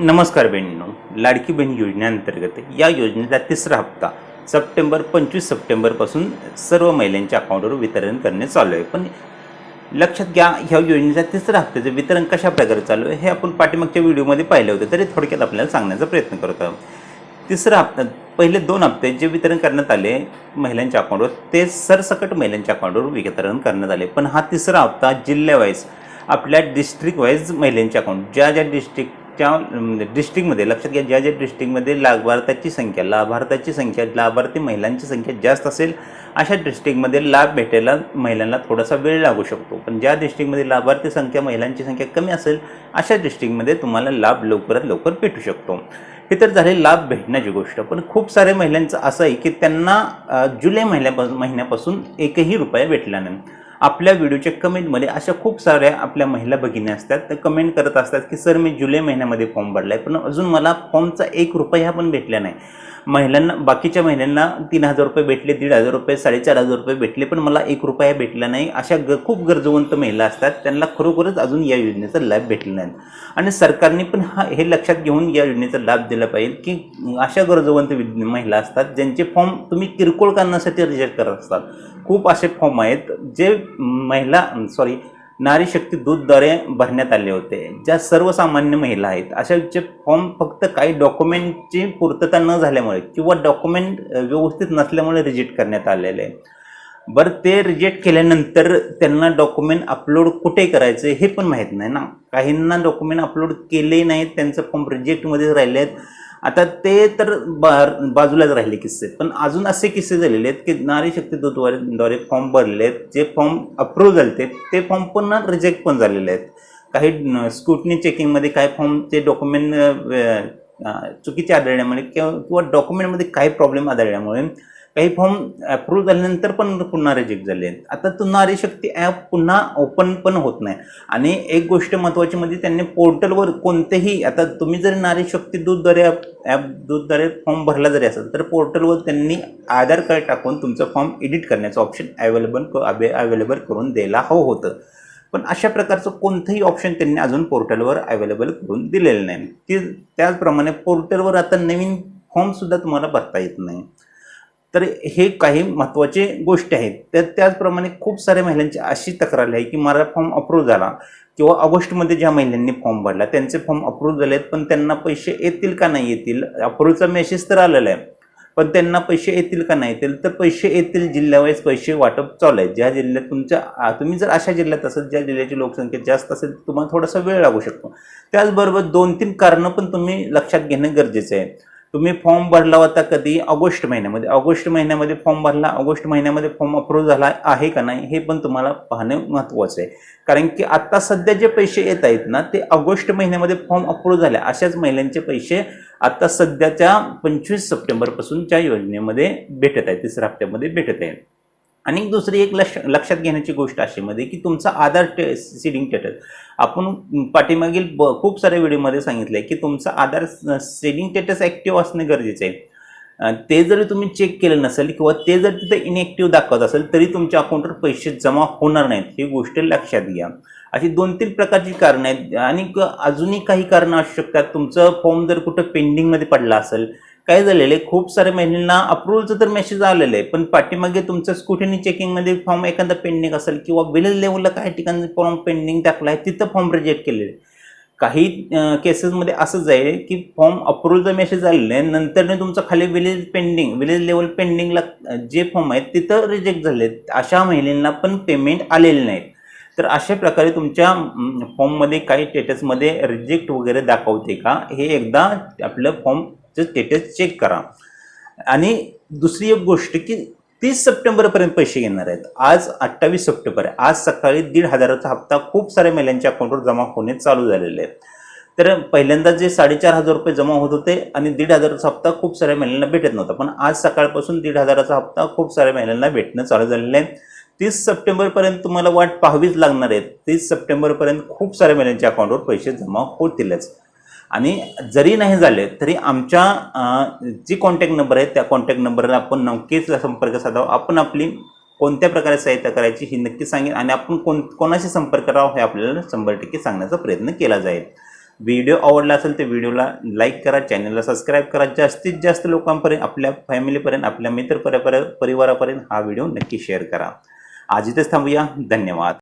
नमस्कार बहिणींनो लाडकी बहीण योजनेअंतर्गत या योजनेचा तिसरा हप्ता सप्टेंबर पंचवीस सप्टेंबरपासून सर्व महिलांच्या अकाउंटवर वितरण करणे चालू आहे. पण लक्षात घ्या ह्या योजनेच्या तिसऱ्या हप्त्याचं वितरण कशा प्रकारे चालू आहे हे आपण पाठीमागच्या व्हिडिओमध्ये पाहिलं होतं तरी थोडक्यात आपल्याला सांगण्याचा प्रयत्न करत. आहोत तिसरा हप्ता पहिले दोन हप्ते जे वितरण करण्यात आले महिलांच्या अकाउंटवर ते सरसकट महिलांच्या अकाउंटवर वितरण करण्यात आले. पण हा तिसरा हप्ता जिल्ह्यावाईज आपल्या डिस्ट्रिक्ट वाईज महिलांच्या अकाउंट ज्या ज्या डिस्ट्रिक्ट त्या डिस्ट्रिक्टमध्ये लक्षात घ्या ज्या ज्या डिस्ट्रिक्टमध्ये लाभार्थ्याची संख्या लाभार्थ्याची संख्या लाभार्थी महिलांची संख्या जास्त असेल अशा डिस्ट्रिक्टमध्ये लाभ भेटायला महिलांना थोडासा वेळ लागू शकतो. पण ज्या डिस्ट्रिक्टमध्ये लाभार्थी संख्या महिलांची संख्या कमी असेल अशा डिस्ट्रिक्टमध्ये तुम्हाला लाभ लवकरात लवकर भेटू शकतो. हे तर झाले लाभ भेटण्याची गोष्ट पण खूप साऱ्या महिलांचं असं आहे की त्यांना जुलै महिन्यापासून महिन्यापासून एकही रुपया भेटला नाही. आपल्या व्हिडिओच्या कमेंटमध्ये अशा खूप साऱ्या आपल्या महिला भगिनी असतात. त्या कमेंट करत असतात की सर मी जुलै महिन्यामध्ये फॉर्म भरला आहे पण अजून मला फॉर्मचा एक रुपया पण भेटला नाही. महिलांना बाकीच्या महिलांना तीन हजार रुपये भेटले दीड हजार रुपये साडेचार हजार रुपये भेटले पण मला एक रुपया भेटला नाही. अशा ग खूप गरजवंत महिला असतात. त्यांना खरोखरच अजून या योजनेचा लाभ भेटला नाही. आणि सरकारने पण हा हे लक्षात घेऊन या योजनेचा लाभ दिला पाहिजे की अशा गरजवंत विद- महिला असतात ज्यांचे फॉर्म तुम्ही किरकोळ कारणासाठी रिजेक्ट करत असतात. खूप असे फॉर्म आहेत जे महिला सॉरी नारी शक्ती दूधद्वारे भरण्यात आले होते. ज्या सर्वसामान्य महिला आहेत अशाचे फॉर्म फक्त काही डॉक्युमेंटची पूर्तता न झाल्यामुळे किंवा डॉक्युमेंट व्यवस्थित नसल्यामुळे रिजेक्ट करण्यात आलेले. आहे बरं ते रिजेक्ट केल्यानंतर त्यांना डॉक्युमेंट अपलोड कुठे करायचे हे पण माहीत नाही ना. काहींना डॉक्युमेंट अपलोड केले नाहीत त्यांचं फॉर्म रिजेक्टमध्ये राहिले आहेत. आता ते तर बा बाजूलाच राहिले किस्से. पण अजून असे किस्से झालेले आहेत की नारी शक्ती दूतद्वारे द्वारे फॉर्म भरले आहेत. जे फॉर्म अप्रूव्ह झाले ते फॉर्म पण रिजेक्ट पण झालेले आहेत. काही स्कूटनी चेकिंगमध्ये काय फॉर्मचे डॉक्युमेंट चुकीचे आढळल्यामुळे किंवा किंवा डॉक्युमेंटमध्ये काही प्रॉब्लेम आढळल्यामुळे काही फॉर्म अप्रूव्ह झाल्यानंतर पण पुन्हा रिजेक्ट झाले आहेत. आता तो नारी शक्ती ॲप पुन्हा ओपन पण होत नाही. आणि एक गोष्ट महत्त्वाची म्हणजे त्यांनी पोर्टलवर कोणतेही आता तुम्ही जरी नारी शक्ती दूधद्वारे ॲप दूधद्वारे फॉर्म भरला जरी असेल तर पोर्टलवर त्यांनी आधार कार्ड टाकून तुमचं फॉर्म एडिट करण्याचं ऑप्शन अवेलेबल अवेलेबल करून द्यायला हवं होतं. पण अशा प्रकारचं कोणतंही ऑप्शन त्यांनी अजून पोर्टलवर अवेलेबल करून दिलेलं नाही. ती त्याचप्रमाणे पोर्टलवर आता नवीन फॉर्मसुद्धा तुम्हाला भरता येत नाही. तर हे काही महत्त्वाचे गोष्टी आहेत. तर त्याचप्रमाणे खूप साऱ्या महिलांची अशी तक्रार आहे की माझा फॉर्म अप्रूव्ह झाला किंवा ऑगस्टमध्ये ज्या महिलांनी फॉर्म भरला त्यांचे फॉर्म अप्रूव्ह झाले आहेत पण त्यांना पैसे येतील का नाही येतील? अप्रूव्हचा मेसेज तर आलेला आहे पण त्यांना पैसे येतील का नाही येतील? तर पैसे येतील जिल्ह्यावाईज पैसे वाटप चालू आहे ज्या जिल्ह्यात तुमच्या तुम्ही जर अशा जिल्ह्यात असेल ज्या जिल्ह्याची लोकसंख्या जास्त असेल तर तुम्हाला थोडासा वेळ लागू शकतो. त्याचबरोबर दोन तीन कारणं पण तुम्ही लक्षात घेणं गरजेचं आहे. तुम्ही फॉर्म भरला होता कधी? ऑगस्ट महिन्यामध्ये. ऑगस्ट महिन्यामध्ये फॉर्म भरला. ऑगस्ट महिन्यामध्ये फॉर्म अप्रूव्ह झाला आहे का नाही हे पण तुम्हाला पाहणं महत्त्वाचं आहे. कारण की आत्ता सध्या जे पैसे येत आहेत ना ते ऑगस्ट महिन्यामध्ये फॉर्म अप्रूव्ह झाले. अशाच महिलांचे पैसे आत्ता सध्याच्या पंचवीस सप्टेंबरपासूनच्या योजनेमध्ये भेटत आहे तिसऱ्या हप्त्यामध्ये भेटत आहे आणि दुसरी एक लक्ष लक्षात घेण्याची गोष्ट अशी मध्ये की तुमचा आधार टे सीडिंग स्टेटस आपण पाठीमागील ब खूप साऱ्या व्हिडिओमध्ये सांगितलं आहे की तुमचा आधार सेडिंग स्टेटस ॲक्टिव्ह असणे गरजेचं आहे. ते जरी तुम्ही चेक केलं नसेल किंवा ते जर तिथे इनॅक्टिव्ह दाखवत असेल तरी तुमच्या अकाउंटवर पैसे जमा होणार नाहीत. ही गोष्ट लक्षात घ्या. अशी दोन तीन प्रकारची कारणं आहेत. आणि अजूनही काही कारणं असू शकतात. तुमचं फॉर्म जर कुठं पेंडिंगमध्ये पडला असेल काय झालेलं आहे? खूप साऱ्या महिलांना अप्रूव्हलचं तर मेसेज आलेलं आहे पण पाठीमागे तुमचं स्कुटीनी चेकिंगमध्ये फॉर्म एखादा पेंडिंग असेल किंवा विलेज लेवलला काही ठिकाणी फॉर्म पेंडिंग टाकला आहे तिथं फॉर्म रिजेक्ट केलेले आहे. काही केसेसमध्ये असंच जाईल की फॉर्म अप्रूव्हलचा मेसेज आलेला आहे नंतरने तुमचं खाली विलेज पेंडिंग विलेज लेवल पेंडिंगला जे फॉर्म आहेत तिथं रिजेक्ट झाले आहेत. अशा महिलांना पण पेमेंट आलेले नाहीत. तर अशा प्रकारे तुमच्या फॉर्ममध्ये काही स्टेटसमध्ये रिजेक्ट वगैरे दाखवते का? हे एकदा आपलं फॉर्म ते स्टेटस चेक करा. आणि दुसरी एक गोष्ट की तीस सप्टेंबरपर्यंत पैसे घेणार आहेत. आज अठ्ठावीस सप्टेंबर आहे. आज सकाळी दीड हजाराचा हप्ता खूप साऱ्या महिलांच्या अकाउंटवर जमा होणे चालू झालेले आहेत तर पहिल्यांदा जे साडेचार हजार रुपये जमा होत होते आणि दीड हजाराचा हप्ता खूप साऱ्या महिलांना भेटत नव्हता. पण आज सकाळपासून दीड हजाराचा हप्ता खूप साऱ्या महिलांना भेटणं चालू झालेलं आहे. तीस सप्टेंबरपर्यंत तुम्हाला वाट पाहावीच लागणार आहे. तीस सप्टेंबरपर्यंत खूप साऱ्या महिलांच्या अकाउंटवर पैसे जमा होतीलच. आणि जरी नाही झाले तरी आमच्या जी कॉन्टॅक्ट नंबर आहे त्या कॉन्टॅक्ट नंबरला आपण नक्कीच संपर्क साधावा. आपण आपली कोणत्या प्रकारे सहायता करायची ही नक्की सांगेन आणि आपण कोण कोणाशी संपर्क करावा हे आपल्याला शंभर टक्के सांगण्याचा प्रयत्न केला जाईल. व्हिडिओ आवडला असेल तर व्हिडिओला लाईक करा चॅनलला सबस्क्राईब करा. जास्तीत जास्त लोकांपर्यंत आपल्या फॅमिलीपर्यंत आपल्या मित्र परिवारापर्यंत हा व्हिडिओ नक्की शेअर करा. आज इथेच थांबूया. धन्यवाद.